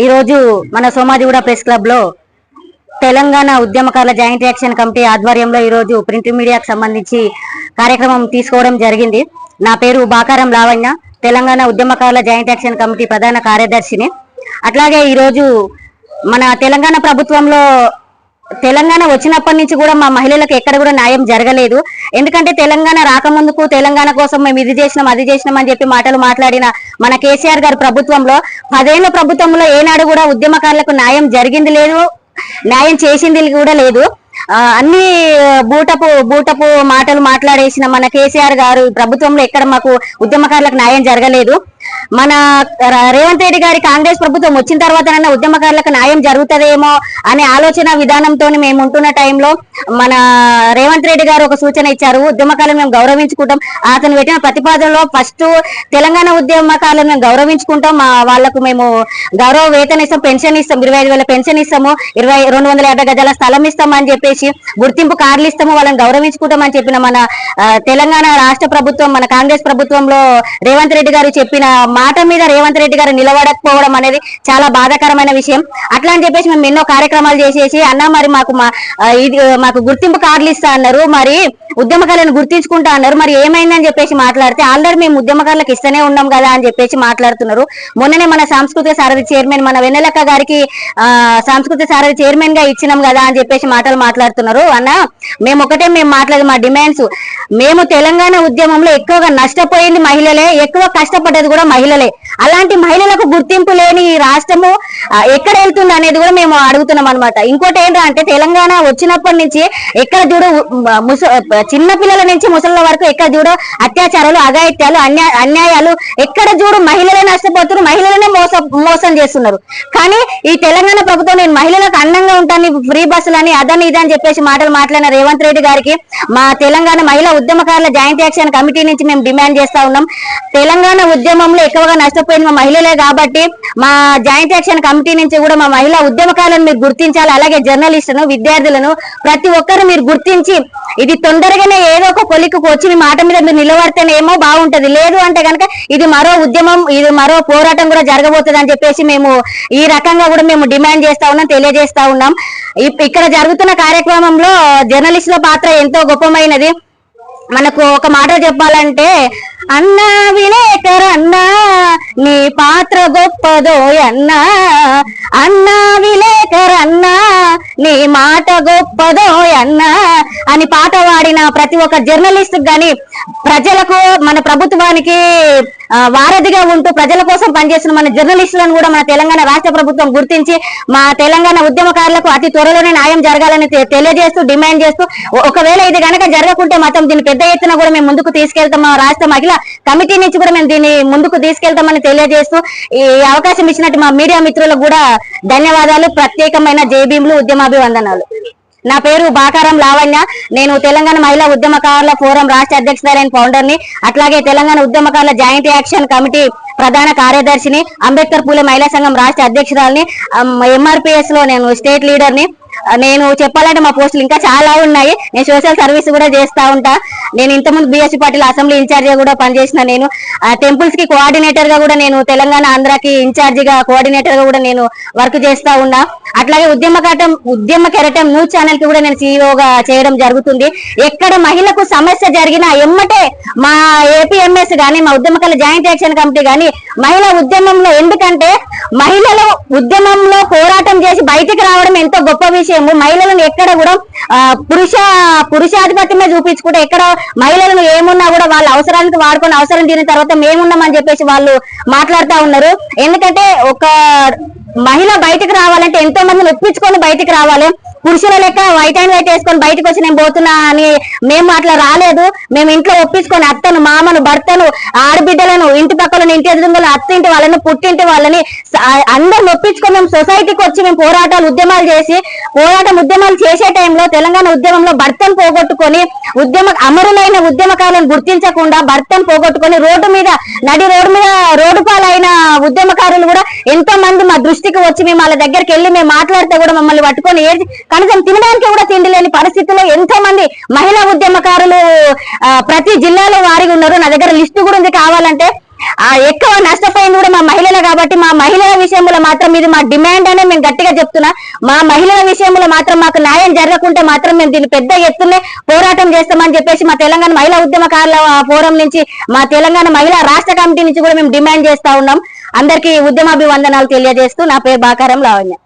ఈరోజు మన సోమాజిగూడ ప్రెస్ క్లబ్లో తెలంగాణ ఉద్యమకారుల జాయింట్ యాక్షన్ కమిటీ ఆధ్వర్యంలో ఈరోజు ప్రింట్ మీడియాకు సంబంధించి కార్యక్రమం తీసుకోవడం జరిగింది. నా పేరు బాకారం లావణ్య తెలంగాణ ఉద్యమకారుల జాయింట్ యాక్షన్ కమిటీ ప్రధాన కార్యదర్శిని. అట్లాగే ఈరోజు మన తెలంగాణ ప్రభుత్వంలో తెలంగాణ వచ్చినప్పటి నుంచి కూడా మా మహిళలకు ఎక్కడ కూడా న్యాయం జరగలేదు. ఎందుకంటే తెలంగాణ రాకముందుకు తెలంగాణ కోసం మేము ఇది చేసినాం అది చేసినాం అని చెప్పి మాటలు మాట్లాడిన మన కేసీఆర్ గారి ప్రభుత్వంలో పదేళ్ళ ప్రభుత్వంలో ఏనాడు కూడా ఉద్యమకారులకు న్యాయం జరిగింది లేదు న్యాయం చేసింది కూడా లేదు. అన్ని బూటపు బూటపు మాటలు మాట్లాడేసిన మన కేసీఆర్ గారు ప్రభుత్వంలో ఎక్కడ మాకు ఉద్యమకారులకు న్యాయం జరగలేదు. మన రేవంత్ రెడ్డి గారి కాంగ్రెస్ ప్రభుత్వం వచ్చిన తర్వాత ఉద్యమకారులకు న్యాయం జరుగుతుందేమో అనే ఆలోచన విధానంతో మేము ఉంటున్న టైంలో మన రేవంత్ రెడ్డి గారు ఒక సూచన ఇచ్చారు. ఉద్యమకాలను మేము గౌరవించుకుంటాం. అతను పెట్టిన ప్రతిపాదనలో ఫస్ట్ తెలంగాణ ఉద్యమకాలను మేము గౌరవించుకుంటాం. మా వాళ్ళకు మేము గౌరవ వేతన ఇస్తాం పెన్షన్ ఇస్తాం ఇరవై ఐదు వేల పెన్షన్ ఇస్తాము ఇరవై రెండు వందల యాభై గజాల స్థలం ఇస్తాం అని చెప్పేసి గుర్తింపు కార్డులు ఇస్తాము వాళ్ళని గౌరవించుకుంటాం అని చెప్పిన మన తెలంగాణ రాష్ట్ర ప్రభుత్వం మన కాంగ్రెస్ ప్రభుత్వంలో రేవంత్ రెడ్డి గారు చెప్పిన మాట మీద రేవంత్ రెడ్డి గారు నిలబడకపోవడం అనేది చాలా బాధాకరమైన విషయం. అట్లా అని చెప్పేసి మేము ఎన్నో కార్యక్రమాలు చేసేసి అన్న మరి మాకు మా ఇది ఇది మాకు గుర్తింపు కార్డులు ఇస్తా అన్నారు. మరి ఉద్యమకారులను గుర్తించుకుంటా అన్నారు. మరి ఏమైందని చెప్పేసి మాట్లాడితే ఆల్రెడీ మేము ఉద్యమకారులకు ఇస్తూనే ఉన్నాం కదా అని చెప్పేసి మాట్లాడుతున్నారు. మొన్ననే మన సాంస్కృతిక సారథి చైర్మన్ మన వెన్నెలక్క గారికి ఆ సాంస్కృతిక సారథి చైర్మన్గా ఇచ్చినాం కదా అని చెప్పేసి మాటలు మాట్లాడుతున్నారు. అన్న మేము ఒకటే మేము మాట్లాడదు మా డిమాండ్స్. మేము తెలంగాణ ఉద్యమంలో ఎక్కువగా నష్టపోయింది మహిళలే ఎక్కువ కష్టపడ్డది కూడా మహిళలే. అలాంటి మహిళలకు గుర్తింపు లేని ఈ రాష్ట్రము ఎక్కడ వెళ్తుంది అనేది కూడా మేము అడుగుతున్నాం అనమాట ఇంకోటి ఏంటంటే తెలంగాణ వచ్చినప్పటి నుంచి ఎక్కడ చూడు చిన్న పిల్లల నుంచి ముసళ్ళ వరకు ఎక్కడ చూడు అత్యాచారాలు అఘాయిత్యాలు అన్యా అన్యాయాలు ఎక్కడ చూడు మహిళలే నష్టపోతున్నారు మహిళలనే మోసం మోసం చేస్తున్నారు. కానీ ఈ తెలంగాణ ప్రభుత్వం నేను మహిళలకు అందంగా ఉంటాను ఫ్రీ బస్సులని అదని ఇదని చెప్పేసి మాటలు మాట్లాడిన రేవంత్ రెడ్డి గారికి మా తెలంగాణ మహిళా ఉద్యమకారుల జాయింట్ యాక్షన్ కమిటీ నుంచి మేము డిమాండ్ చేస్తా ఉన్నాం. తెలంగాణ ఉద్యమంలో ఎక్కువగా నష్టపోయిన మా మహిళలే కాబట్టి మా జాయింట్ యాక్షన్ కమిటీ నుంచి కూడా మా మహిళా ఉద్యమకాలను మీరు గుర్తించాలి. అలాగే జర్నలిస్టులను విద్యార్థులను ప్రతి ఒక్కరు మీరు గుర్తించి ఇది తొందరగానే ఏదో ఒక కొలిక్కు వచ్చి మీ మాట మీద మీరు నిలబడితేనేమో బాగుంటది. లేదు అంటే కనుక ఇది మరో ఉద్యమం ఇది మరో పోరాటం కూడా జరగబోతుంది అని చెప్పేసి మేము ఈ రకంగా కూడా మేము డిమాండ్ చేస్తా ఉన్నాం తెలియజేస్తా ఉన్నాం. ఇప్- ఇక్కడ జరుగుతున్న కార్యక్రమంలో జర్నలిస్టుల పాత్ర ఎంతో గొప్పమైనది. మనకు ఒక మాట చెప్పాలంటే అన్నా విలేకర్ అన్నా నీ పాత్ర గొప్పదో అన్నా. అన్నా విలేకర్ నీ మాట గొప్పదో అన్నా. అని పాట పాడిన ప్రతి ఒక్క జర్నలిస్ట్ గాని ప్రజలకు మన ప్రభుత్వానికి వారధిగా ఉంటూ ప్రజల కోసం పనిచేస్తున్న మన జర్నలిస్టులను కూడా మన తెలంగాణ రాష్ట్ర ప్రభుత్వం గుర్తించి మా తెలంగాణ ఉద్యమకారులకు అతి త్వరలోనే న్యాయం జరగాలని తెలియజేస్తూ డిమాండ్ చేస్తూ ఒకవేళ ఇది గనక జరగకుంటే మాత్రం దీన్ని పెద్ద ఎత్తున కూడా మేము ముందుకు తీసుకెళ్తాం. మా రాష్ట్ర మహిళా కమిటీ నుంచి కూడా మేము దీన్ని ముందుకు తీసుకెళ్తామని తెలియజేస్తూ ఈ అవకాశం ఇచ్చినట్టు మా మీడియా మిత్రులకు కూడా ధన్యవాదాలు. ప్రత్యేకమైన జేబీములు ఉద్యమాభివందనాలు. నా పేరు బాకారం లావణ్య. నేను తెలంగాణ మహిళా ఉద్యమకారుల ఫోరం రాష్ట్ర అధ్యక్షురాలైన ఫౌండర్ని అట్లాగే తెలంగాణ ఉద్యమకారుల జాయింట్ యాక్షన్ కమిటీ ప్రధాన కార్యదర్శిని అంబేద్కర్ పూలే మహిళా సంఘం రాష్ట్ర అధ్యక్షురాలని ఎంఆర్పిఎస్లో నేను స్టేట్ లీడర్ని నేను చెప్పాలంటే మా పోస్టులు ఇంకా చాలా ఉన్నాయి. నేను సోషల్ సర్వీస్ కూడా చేస్తా ఉంటా. నేను ఇంతకుముందు బిఎస్సీ పార్టీలో అసెంబ్లీ ఇన్ఛార్జిగా కూడా పనిచేసిన నేను. టెంపుల్స్కి కోఆర్డినేటర్గా కూడా నేను తెలంగాణ ఆంధ్రాకి ఇన్ఛార్జిగా కోఆర్డినేటర్గా కూడా నేను వర్క్ చేస్తా ఉన్నా అట్లాగే ఉద్యమ కటం ఉద్యమ కెరటం న్యూస్ ఛానల్కి కూడా నేను సీఈఓగా చేయడం జరుగుతుంది. ఎక్కడ మహిళకు సమస్య జరిగినా ఎమ్మటే మా ఏపీఎంఎస్ గానీ మా ఉద్యమకాల జాయింట్ యాక్షన్ కమిటీ గానీ మహిళా ఉద్యమంలో ఎందుకంటే మహిళలు ఉద్యమంలో పోరాటం చేసి బయటికి రావడం ఎంతో గొప్ప విషయము మహిళలను ఎక్కడ కూడా పురుష పురుషాధిపత్యమే చూపించుకుంటే ఎక్కడ మహిళలను ఏమున్నా కూడా వాళ్ళ అవసరానికి వాడుకొని అవసరం తీరిన తర్వాత మేమున్నామని చెప్పేసి వాళ్ళు మాట్లాడుతూ ఉన్నారు. ఎందుకంటే ఒక మహిళ బయటకు రావాలంటే ఎంతో మందిని ఒప్పించుకొని బయటకు రావాలి. పురుషుల లెక్క వైట్ అండ్ వైట్ వేసుకొని బయటకు వచ్చి నేను పోతున్నా అని మేము అట్లా రాలేదు. మేము ఇంట్లో ఒప్పించుకొని అత్తను మామను భర్తను ఆడబిడ్డలను ఇంటి పక్కలను ఇంటి ఎదురుగలను అత్తింటి వాళ్ళని పుట్టింటి వాళ్ళని అందరిని ఒప్పించుకొని మేము సొసైటీకి వచ్చి మేము పోరాటాలు ఉద్యమాలు చేసి పోరాటం ఉద్యమాలు చేసే టైంలో తెలంగాణ ఉద్యమంలో భర్తను పోగొట్టుకొని ఉద్యమ అమరులైన ఉద్యమకారులను గుర్తించకుండా భర్తను పోగొట్టుకొని రోడ్డు మీద నడి రోడ్డు మీద రోడ్డు పాలైన ఉద్యమకారులు కూడా ఎంతో మంది మా దృష్టికి వచ్చి మేము వాళ్ళ దగ్గరికి వెళ్ళి మేము మాట్లాడితే కూడా మమ్మల్ని పట్టుకొని ఏడ్చి కనీసం తినడానికి కూడా తిండి లేని పరిస్థితుల్లో ఎంతో మంది మహిళా ఉద్యమకారులు ప్రతి జిల్లాలో వారిగా ఉన్నారు. నా దగ్గర లిస్టు కూడా ఉంది కావాలంటే. ఆ ఎక్కువ నష్టపోయింది కూడా మా మహిళలు కాబట్టి మా మహిళల విషయంలో మాత్రం ఇది మా డిమాండ్ అనే మేము గట్టిగా చెప్తున్నా. మా మహిళల విషయంలో మాత్రం మాకు న్యాయం జరగకుంటే మాత్రం మేము దీన్ని పెద్ద ఎత్తునే పోరాటం చేస్తామని చెప్పేసి మా తెలంగాణ మహిళా ఉద్యమకారుల ఫోరం నుంచి మా తెలంగాణ మహిళా రాష్ట్ర కమిటీ నుంచి కూడా మేము డిమాండ్ చేస్తా ఉన్నాం. అందరికీ ఉద్యమాభివందనాలు తెలియజేస్తూ నా పేరు బాకారం లావణ్య.